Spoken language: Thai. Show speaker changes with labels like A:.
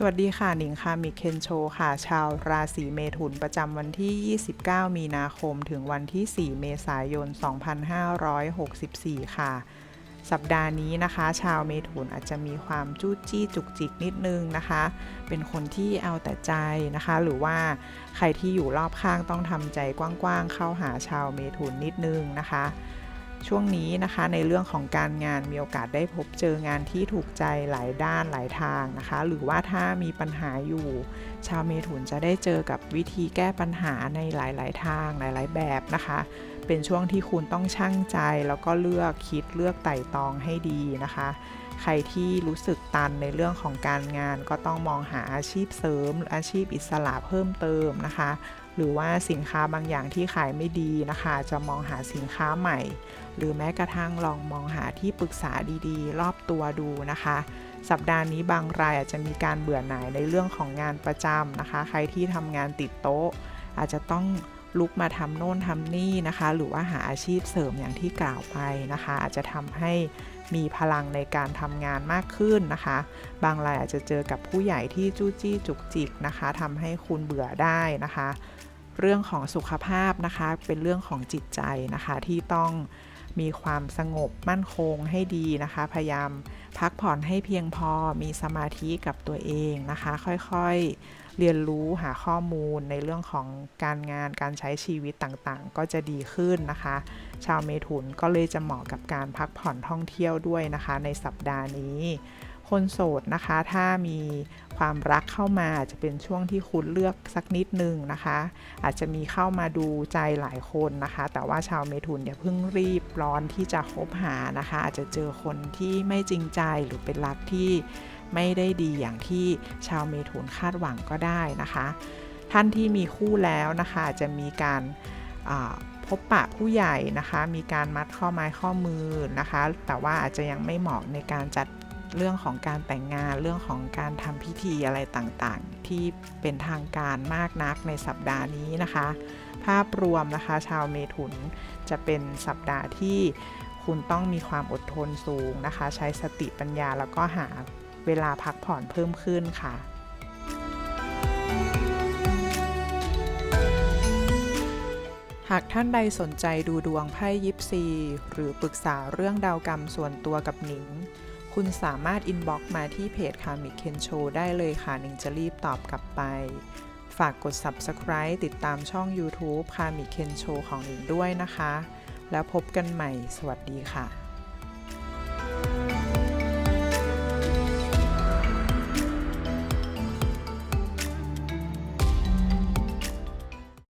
A: สวัสดีค่ะหนิงค่ะมิเคนโชค่ะ ชาวราศีเมถุนประจำวันที่ 29 มีนาคม ถึงวันที่ 4 เมษายน 2564 ค่ะ สัปดาห์นี้นะคะ ชาวเมถุนอาจจะมีความจู้จี้จุกจิกนิดนึงนะคะ เป็นคนที่เอาแต่ใจนะคะ หรือว่าใครที่อยู่รอบข้างต้องทำใจกว้างๆเข้าหาชาวเมถุนนิดนึงนะคะ ช่วงนี้นะคะในเรื่องของการงานมีโอกาสได้พบเจองานที่ถูกใจหลายด้านหลายทางนะคะ หรือว่าถ้ามีปัญหาอยู่ ชาวเมถุนจะได้เจอกับวิธีแก้ปัญหาในหลาย ๆ ทางหลาย ๆ แบบนะคะ เป็นช่วงที่คุณต้องชั่งใจ แล้วก็เลือกคิดเลือกไต่ตองให้ดีนะคะ ใครที่รู้สึกตันในเรื่องของการงานก็ต้องมองหาอาชีพเสริมอาชีพอิสระเพิ่มเติมนะคะ หรือว่าสินค้าบางอย่างที่ขายไม่ดีนะคะ จะมองหาสินค้าใหม่ หรือแม้กระทั่งลองมองหาที่ปรึกษาดีๆ รอบตัวดูนะคะ สัปดาห์นี้บางรายอาจจะมีการเบื่อหน่ายในเรื่องของงานประจำนะคะ ใครที่ทำงานติดโต๊ะ อาจจะต้องลุกมาทำโน่นทำนี่นะคะ หรือว่าหาอาชีพเสริมอย่างที่กล่าวไปนะคะ อาจจะทำให้มีพลังในการทำงานมากขึ้นนะคะ บางรายอาจจะเจอกับผู้ใหญ่ที่จู้จี้จุกจิกนะคะทำให้คุณเบื่อได้นะคะ เรื่องของสุขภาพนะคะ เป็นเรื่องของจิตใจนะคะที่ต้องมีความสงบมั่นคงให้ดีนะคะ พยายามพักผ่อนให้เพียงพอมีสมาธิกับตัวเองนะคะ ค่อยๆเรียนรู้หาข้อมูลในเรื่องของการงานการใช้ชีวิตต่างๆ ก็จะดีขึ้นนะคะ ชาวเมถุนก็เลยจะเหมาะกับการพักผ่อนท่องเที่ยวด้วยนะคะ ในสัปดาห์นี้ คนโสดนะคะ ถ้ามีความรักเข้ามาอาจจะเป็นช่วงที่คุณเลือกสักนิดนึงนะคะ อาจจะมีเข้ามาดูใจหลายคนนะคะ แต่ว่าชาวเมถุนอย่าเพิ่งรีบร้อนที่จะคบหานะคะ อาจจะเจอคนที่ไม่จริงใจหรือเป็นรักที่ไม่ได้ดีอย่างที่ชาวเมถุนคาดหวังก็ได้นะคะ ท่านที่มีคู่แล้วนะคะจะมีการพบปะผู้ใหญ่นะคะ มีการมัดข้อไม้ข้อมือนะคะ แต่ว่าอาจจะยังไม่เหมาะในการจัด เรื่องของการแต่งงานเรื่องของการทำพิธีอะไรต่างๆ ที่เป็นทางการมากนักในสัปดาห์นี้นะคะ ภาพรวมนะคะ ชาวเมถุนจะเป็นสัปดาห์ที่คุณต้องมีความอดทนสูงนะคะ ใช้สติปัญญาแล้วก็หาเวลาพักผ่อนเพิ่มขึ้นค่ะหากท่านใดสนใจดูดวงไพ่ยิปซี หรือปรึกษาเรื่องดาวกรรมส่วนตัวกับหนิง คุณสามารถอินบ็อกมาที่เพจคามิเคนโชได้เลยค่ะหนิงจะรีบตอบกลับไป ฝากกด Subscribe ติดตามช่อง YouTube คามิเคนโชของหนิงด้วยนะคะ แล้วพบกันใหม่ สวัสดีค่ะ